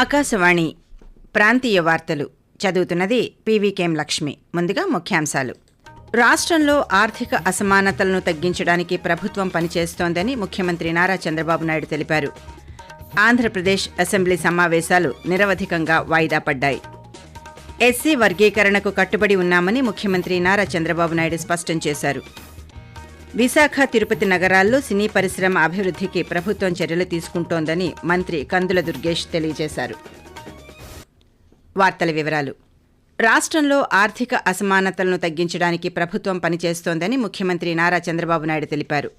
ఆకాశవాణి ప్రాంతీయ వార్తలు. చదువుతున్నది పీవీకేఎం లక్ష్మి. ముందుగా ముఖ్యాంశాలు. రాష్ట్రంలో ఆర్థిక అసమానతలను తగ్గించడానికి ప్రభుత్వం పనిచేస్తోందని ముఖ్యమంత్రి నారా చంద్రబాబు నాయుడు తెలిపారు. ఆంధ్రప్రదేశ్ అసెంబ్లీ సమావేశాలు నిరవధికంగా వాయిదా పడ్డాయి. ఎస్సీ వర్గీకరణకు కట్టుబడి ఉన్నామని ముఖ్యమంత్రి నారా చంద్రబాబు నాయుడు స్పష్టం చేశారు. విశాఖ తిరుపతి నగరాల్లో సినీ పరిశ్రమ అభివృద్ధికి ప్రభుత్వం చర్యలు తీసుకుంటోందని మంత్రి కందుల దుర్గేష్ తెలియజేశారు. వార్తల వివరాలు. రాష్ట్రంలో ఆర్థిక అసమానతలను తగ్గించడానికి ప్రభుత్వం పనిచేస్తోందని ముఖ్యమంత్రి నారా చంద్రబాబు నాయుడు తెలిపారు.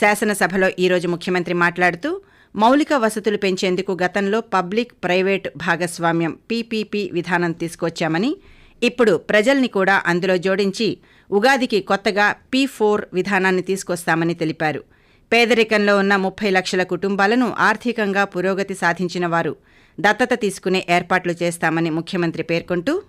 శాసనసభలో ఈరోజు ముఖ్యమంత్రి మాట్లాడుతూ మౌలిక వసతులు పెంచేందుకు గతంలో పబ్లిక్ ప్రైవేట్ భాగస్వామ్యం పీపీపీ విధానం తీసుకొచ్చామని ఇప్పుడు ప్రజల్ని కూడా అందులో జోడించి ఉగాదికి కొత్తగా పీ ఫోర్ విధానాన్ని తీసుకొస్తామని తెలిపారు. పేదరికంలో ఉన్న ముప్పై లక్షల కుటుంబాలను ఆర్థికంగా పురోగతి సాధించిన వారు దత్తత తీసుకునే ఏర్పాట్లు చేస్తామని ముఖ్యమంత్రి పేర్కొంటూ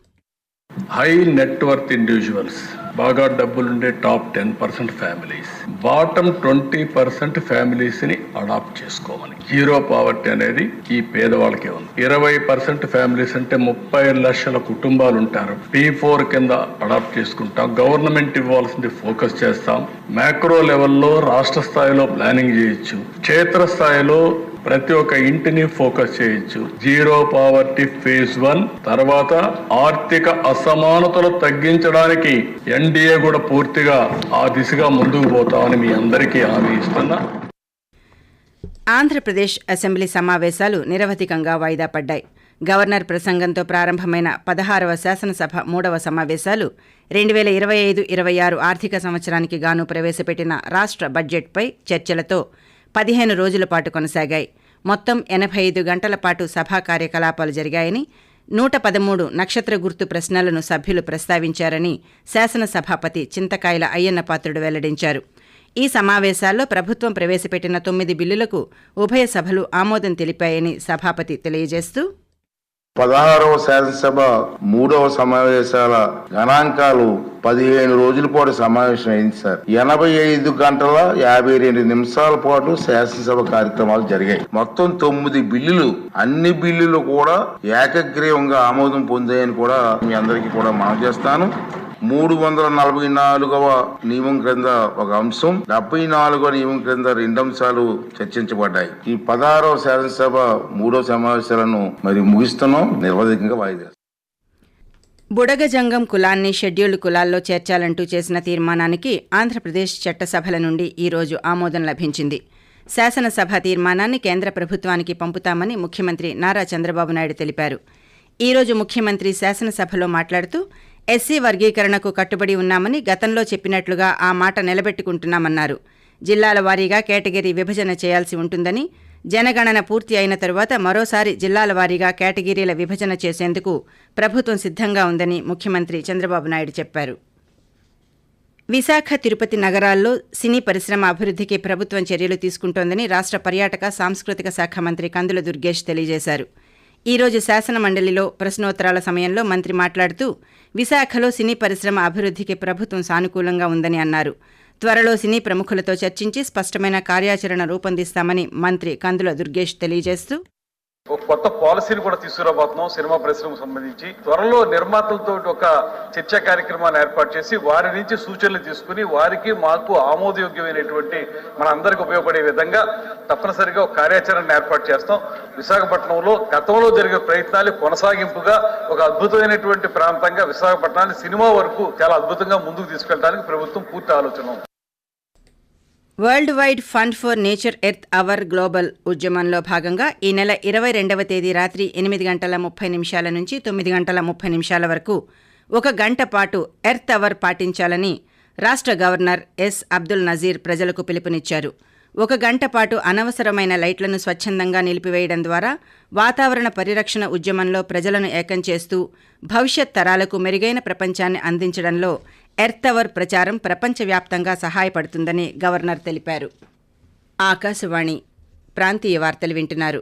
హై నెట్వర్త్ ఇండివిజువల్స్ బాగా డబ్బులుండే top ten percent families bottom twenty percent ఫ్యామిలీస్ని adopt చేసుకోమని. జీరో పావర్టీ అనేది ఈ పేదవాళ్ళకే ఉంది. ఇరవై పర్సెంట్ ఫ్యామిలీస్ అంటే ముప్పై లక్షల కుటుంబాలు ఉంటారు పీ ఫోర్ కింద అడాప్ట్ చేసుకుంటాం. గవర్నమెంట్ ఇవ్వాల్సింది ఫోకస్ చేస్తాం. మ్యాక్రో లెవెల్లో రాష్ట్ర స్థాయిలో ప్లానింగ్ చేయొచ్చు. క్షేత్ర స్థాయిలో ప్రతి ఒక్క ఇంటిని ఫోకస్ చేయొచ్చు. జీరో పావర్టీ ఫేజ్ వన్ తర్వాత ఆర్థిక అసమానతలు తగ్గించడానికి ఎన్డీఏ కూడా పూర్తిగా ఆ దిశగా ముందుకు పోతామని మీ అందరికీ హామీ ఇస్తున్నా. ఆంధ్రప్రదేశ్ అసెంబ్లీ సమావేశాలు నిరవధికంగా వాయిదా పడ్డాయి. గవర్నర్ ప్రసంగంతో ప్రారంభమైన పదహారవ శాసనసభ మూడవ సమావేశాలు రెండు వేల ఇరవై ఐదు ఇరవై ఆరు ఆర్థిక సంవత్సరానికి గాను ప్రవేశపెట్టిన రాష్ట్ర బడ్జెట్పై చర్చలతో పదిహేను రోజుల పాటు కొనసాగాయి. మొత్తం ఎనభై ఐదు గంటల పాటు సభా కార్యకలాపాలు జరిగాయని నూట పదమూడు నక్షత్ర గుర్తు ప్రశ్నలను సభ్యులు ప్రస్తావించారని శాసనసభాపతి చింతకాయల అయ్యన్నపాత్రుడు వెల్లడించారు. ఈ సమావేశాల్లో ప్రభుత్వం ప్రవేశపెట్టిన తొమ్మిది బిల్లులకు ఉభయ సభలు ఆమోదం తెలిపాయని సభాపతి తెలియజేస్తూ పదహారవ శాసనసభ మూడవ సమావేశాల గణాంకాలు పదిహేను రోజుల పాటు సమావేశం అయింది సార్. ఎనభై ఐదు గంటల యాభై రెండు నిమిషాల పాటు శాసనసభ కార్యక్రమాలు జరిగాయి. మొత్తం తొమ్మిది బిల్లులు అన్ని బిల్లులు కూడా ఏకగ్రీవంగా ఆమోదం పొందాయని కూడా మీ అందరికీ కూడా మనం చేస్తాను. మూడు వందల నలభై నాలుగవ నియమం క్రింద ఒక అంశం డెబ్బై నాలుగవ నియమం క్రింద రెండు అంశాలు చర్చించబడ్డాయి. ఈ పదహారవ శాసనసభ మూడవ సమావేశాలను మరి ముగిస్తున్నాం. నిర్వధికంగా వాయిదా. బుడగజంగం కులాన్ని షెడ్యూల్డ్ కులాల్లో చేర్చాలంటూ చేసిన తీర్మానానికి ఆంధ్రప్రదేశ్ చట్టసభల నుండి ఈ రోజు ఆమోదం లభించింది. శాసనసభ తీర్మానాన్ని కేంద్ర ప్రభుత్వానికి పంపుతామని ముఖ్యమంత్రి నారా చంద్రబాబు నాయుడు తెలిపారు. ఈ రోజు ముఖ్యమంత్రి శాసనసభలో మాట్లాడుతూ ఎస్సీ వర్గీకరణకు కట్టుబడి ఉన్నామని గతంలో చెప్పినట్లుగా ఆ మాట నిలబెట్టుకుంటున్నామన్నారు. జిల్లాల వారీగా కేటగిరీ విభజన చేయాల్సి ఉంటుందని జనగణన పూర్తి అయిన తరువాత మరోసారి జిల్లాల వారీగా కేటగిరీల విభజన చేసేందుకు ప్రభుత్వం సిద్ధంగా ఉందని ముఖ్యమంత్రి చంద్రబాబు నాయుడు చెప్పారు. విశాఖ తిరుపతి నగరాల్లో సినీ పరిశ్రమ అభివృద్ధికి ప్రభుత్వం చర్యలు తీసుకుంటోందని రాష్ట్ర పర్యాటక సాంస్కృతిక శాఖ మంత్రి కందుల దుర్గేష్ తెలియజేశారు. ఈ రోజు ప్రశ్నోత్తరాల సమయంలో మంత్రి మాట్లాడుతూ విశాఖలో సినీ పరిశ్రమ అభివృద్ధికి ప్రభుత్వం సానుకూలంగా ఉందని అన్నారు. త్వరలో సినీ ప్రముఖులతో చర్చించి స్పష్టమైన కార్యాచరణ రూపొందిస్తామని మంత్రి కందుల దుర్గేష్ తెలియజేస్తూ ఒక కొత్త పాలసీని కూడా తీసుకురాబోతున్నాం సినిమా పరిశ్రమకు సంబంధించి. త్వరలో నిర్మాతలతో ఒక చర్చా కార్యక్రమాన్ని ఏర్పాటు చేసి వారి నుంచి సూచనలు తీసుకుని వారికి మాకు ఆమోదయోగ్యమైనటువంటి మన ఉపయోగపడే విధంగా తప్పనిసరిగా ఒక కార్యాచరణను ఏర్పాటు చేస్తాం. విశాఖపట్నంలో గతంలో జరిగే ప్రయత్నాలు కొనసాగింపుగా ఒక అద్భుతమైనటువంటి ప్రాంతంగా విశాఖపట్నాన్ని సినిమా వరకు చాలా అద్భుతంగా ముందుకు తీసుకెళ్ళడానికి ప్రభుత్వం పూర్తి ఆలోచన World Wide Fund for Nature Earth Hour global ఉద్యమంలో భాగంగా ఈ నెల ఇరవై రెండవ తేదీ రాత్రి ఎనిమిది గంటల ముప్పై నిమిషాల నుంచి తొమ్మిది గంటల ముప్పై నిమిషాల వరకు ఒక గంట పాటు ఎర్త్ అవర్ పాటించాలని రాష్ట్ర గవర్నర్ ఎస్ అబ్దుల్ నజీర్ ప్రజలకు పిలుపునిచ్చారు. ఒక గంట పాటు అనవసరమైన లైట్లను స్వచ్ఛందంగా నిలిపివేయడం ద్వారా వాతావరణ పరిరక్షణ ఉద్యమంలో ప్రజలను ఏకం చేస్తూ భవిష్యత్ తరాలకు మెరుగైన ప్రపంచాన్ని అందించడంలో ఎర్త్ అవర్ ప్రచారం ప్రపంచవ్యాప్తంగా సహాయపడుతుందని గవర్నర్ తెలిపారు. ఆకాశవాణి ప్రాంతీయ వార్తలు వింటున్నారు.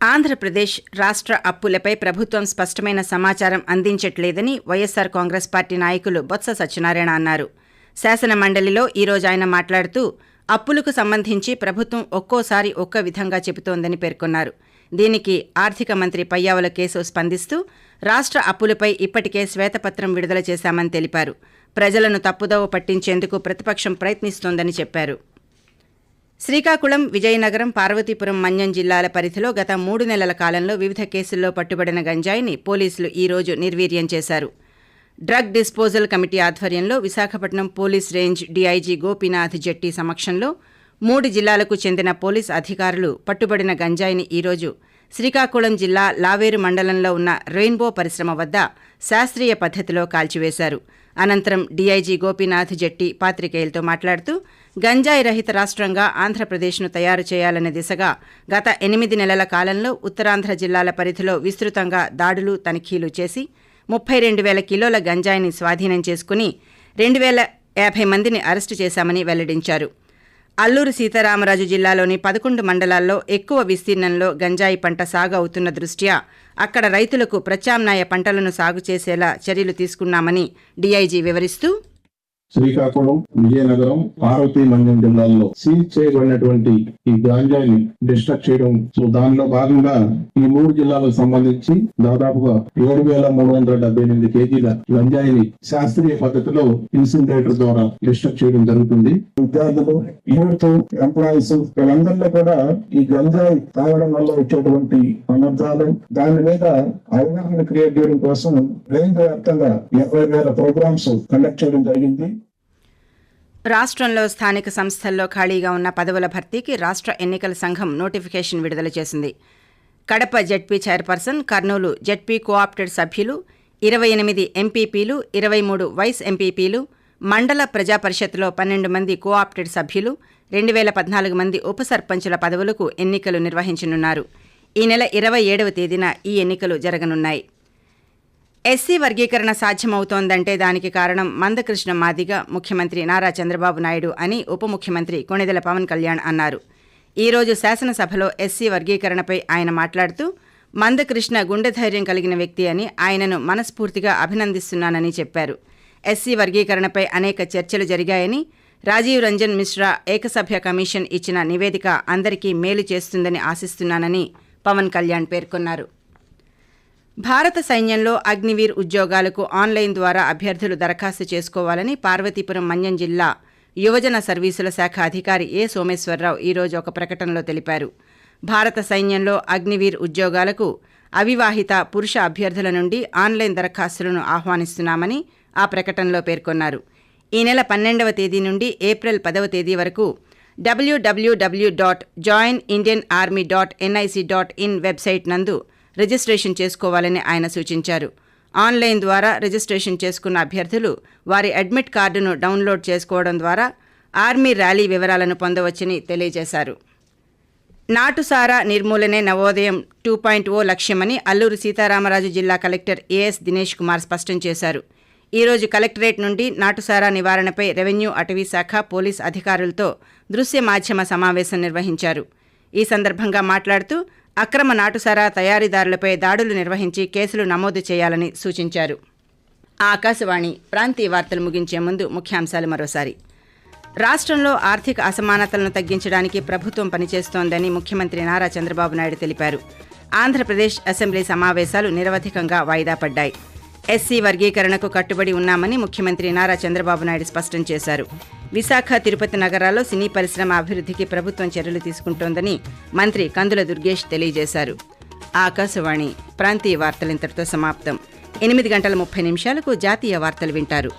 ఆంధ్రప్రదేశ్ రాష్ట్ర అప్పులపై ప్రభుత్వం స్పష్టమైన సమాచారం అందించట్లేదని వైఎస్సార్ కాంగ్రెస్ పార్టీ నాయకులు బొత్స సత్యనారాయణ అన్నారు. శాసన మండలిలో ఈరోజు ఆయన మాట్లాడుతూ అప్పులకు సంబంధించి ప్రభుత్వం ఒక్కోసారి ఒక్క విధంగా చెబుతోందని పేర్కొన్నారు. దీనికి ఆర్థిక మంత్రి పయ్యావుల కేశవ్ స్పందిస్తూ రాష్ట్ర అప్పులపై ఇప్పటికే శ్వేతపత్రం విడుదల చేశామని తెలిపారు. ప్రజలను తప్పుదోవ పట్టించేందుకు ప్రతిపక్షం ప్రయత్నిస్తోందని చెప్పారు. శ్రీకాకుళం విజయనగరం పార్వతీపురం మన్యం జిల్లాల పరిధిలో గత మూడు నెలల కాలంలో వివిధ కేసుల్లో పట్టుబడిన గంజాయిని పోలీసులు ఈ రోజు నిర్వీర్యం చేశారు. డ్రగ్ డిస్పోజల్ కమిటీ ఆధ్వర్యంలో Visakhapatnam police range DIG Gopinath Jetti సమక్షంలో మూడు జిల్లాలకు చెందిన పోలీస్ అధికారులు పట్టుబడిన గంజాయిని ఈరోజు శ్రీకాకుళం జిల్లా లావేరు మండలంలో ఉన్న రెయిన్బో పరిశ్రమ వద్ద శాస్త్రీయ పద్ధతిలో కాల్చివేశారు. అనంతరం డీఐజీ గోపీనాథ్ జెట్టి పాత్రికేయులతో మాట్లాడుతూ గంజాయి రహిత రాష్ట్రంగా ఆంధ్రప్రదేశ్ను తయారు చేయాలనే దిశగా గత ఎనిమిది నెలల కాలంలో ఉత్తరాంధ్ర జిల్లాల పరిధిలో విస్తృతంగా దాడులు తనిఖీలు చేసి ముప్పై రెండు వేల కిలోల గంజాయిని స్వాధీనం చేసుకుని రెండు వేల యాభై మందిని అరెస్టు చేశామని వెల్లడించారు. అల్లూరు సీతారామరాజు జిల్లాలోని పదకొండు మండలాల్లో ఎక్కువ విస్తీర్ణంలో గంజాయి పంట సాగు అవుతున్న దృష్ట్యా అక్కడ రైతులకు ప్రత్యామ్నాయ పంటలను సాగు చేసేలా చర్యలు తీసుకున్నామని డీఐజీ వివరిస్తూ శ్రీకాకుళం విజయనగరం పార్వతీ మండ్యం జిల్లాల్లో సీజ్ చేయబడినటువంటి ఈ గాంజాని డిస్ట్రక్ట్ చేయడం. సో దానిలో భాగంగా ఈ మూడు జిల్లాలకు సంబంధించి దాదాపుగా ఏడు వేల మూడు వందల డెబ్బై ఎనిమిది కేజీల గంజాయిని శాస్త్రీయ పద్ధతిలో ఇన్సినరేటర్ ద్వారా డిస్ట్రక్ట్ చేయడం జరుగుతుంది. విద్యార్థులు యూత్ ఎంప్లాయీస్ వీళ్ళందరిలో కూడా ఈ గంజాయి తాగడం వల్ల వచ్చేటువంటి అనర్థాలు దాని మీద అవగాహన క్రియేట్ చేయడం కోసం రేంజ్ వ్యాప్తంగా ఇరవై వేల ప్రోగ్రామ్స్ కండక్ట్ చేయడం జరిగింది. రాష్ట్రంలో స్థానిక సంస్థల్లో ఖాళీగా ఉన్న పదవుల భర్తీకి రాష్ట్ర ఎన్నికల సంఘం నోటిఫికేషన్ విడుదల చేసింది. Kadapa ZP chairperson Kurnool ZP coopted సభ్యులు ఇరవై ఎనిమిది ఎంపీపీలు ఇరవై మూడు వైస్ ఎంపీపీలు మండల ప్రజా పరిషత్లో పన్నెండు మంది కోఆప్టెడ్ సభ్యులు రెండు వేల పద్నాలుగు మంది ఉప సర్పంచుల పదవులకు ఎన్నికలు నిర్వహించనున్నారు. ఈ నెల ఇరవై ఏడవ తేదీన ఈ ఎన్నికలు జరగనున్నాయి. ఎస్సీ వర్గీకరణ సాధ్యమవుతోందంటే దానికి కారణం మందకృష్ణ మాదిగ ముఖ్యమంత్రి నారా చంద్రబాబు నాయుడు అని ఉప ముఖ్యమంత్రి కొణిదెల పవన్ కళ్యాణ్ అన్నారు. ఈరోజు శాసనసభలో ఎస్సీ వర్గీకరణపై ఆయన మాట్లాడుతూ మందకృష్ణ గుండె ధైర్యం కలిగిన వ్యక్తి అని ఆయనను మనస్ఫూర్తిగా అభినందిస్తున్నానని చెప్పారు. ఎస్సీ వర్గీకరణపై అనేక చర్చలు జరిగాయని రాజీవ్ రంజన్ మిశ్రా ఏకసభ్య కమిషన్ ఇచ్చిన నివేదిక అందరికీ మేలు చేస్తుందని ఆశిస్తున్నానని పవన్ కళ్యాణ్ పేర్కొన్నారు. భారత సైన్యంలో అగ్నివీర్ ఉద్యోగాలకు ఆన్లైన్ ద్వారా అభ్యర్థులు దరఖాస్తు చేసుకోవాలని పార్వతీపురం మన్యం జిల్లా యువజన సర్వీసుల శాఖ అధికారి ఏ సోమేశ్వరరావు ఈరోజు ఒక ప్రకటనలో తెలిపారు. భారత సైన్యంలో అగ్నివీర్ ఉద్యోగాలకు అవివాహిత పురుష అభ్యర్థుల నుండి ఆన్లైన్ దరఖాస్తులను ఆహ్వానిస్తున్నామని ఆ ప్రకటనలో పేర్కొన్నారు. ఈ నెల పన్నెండవ తేదీ నుండి ఏప్రిల్ పదవ తేదీ వరకు డబ్ల్యూడబ్ల్యూడబ్ల్యూ dot join Indian army dot NIC dot in website నందు రిజిస్ట్రేషన్ చేసుకోవాలని ఆయన సూచించారు. ఆన్లైన్ ద్వారా రిజిస్ట్రేషన్ చేసుకున్న అభ్యర్థులు వారి అడ్మిట్ కార్డును డౌన్లోడ్ చేసుకోవడం ద్వారా ఆర్మీ ర్యాలీ వివరాలను పొందవచ్చని తెలియజేశారు. నాటుసారా నిర్మూలనే నవోదయం టూ పాయింట్ ఓ లక్ష్యమని అల్లూరు సీతారామరాజు జిల్లా కలెక్టర్ ఏఎస్ దినేష్ కుమార్ స్పష్టం చేశారు. ఈరోజు కలెక్టరేట్ నుండి నాటుసారా నివారణపై రెవెన్యూ అటవీ శాఖ పోలీస్ అధికారులతో దృశ్య మాధ్యమ సమావేశం నిర్వహించారు. ఈ సందర్భంగా మాట్లాడుతూ అక్రమ నాటుసారా తయారీదారులపై దాడులు నిర్వహించి కేసులు నమోదు చేయాలని సూచించారు. ఆకాశవాణి ప్రాంతీయ వార్తలు ముగించే ముందు ముఖ్యాంశాలు మరోసారి. రాష్ట్రంలో ఆర్థిక అసమానతలను తగ్గించడానికి ప్రభుత్వం పనిచేస్తోందని ముఖ్యమంత్రి నారా చంద్రబాబు నాయుడు తెలిపారు. ఆంధ్రప్రదేశ్ అసెంబ్లీ సమావేశాలు నిరవధికంగా వాయిదా పడ్డాయి. ఎస్సీ వర్గీకరణకు కట్టుబడి ఉన్నామని ముఖ్యమంత్రి నారా చంద్రబాబు నాయుడు స్పష్టం చేశారు. విశాఖ తిరుపతి నగరాల్లో సినీ పరిశ్రమ అభివృద్ధికి ప్రభుత్వం చర్యలు తీసుకుంటోందని మంత్రి కందుల దుర్గేష్ తెలియజేశారు. ఆకాశవాణి ప్రాంతీయ వార్తలు ఇంతటితో సమాప్తం. ఎనిమిది గంటల ముప్పై నిమిషాలకు జాతీయ వార్తలు వింటారు.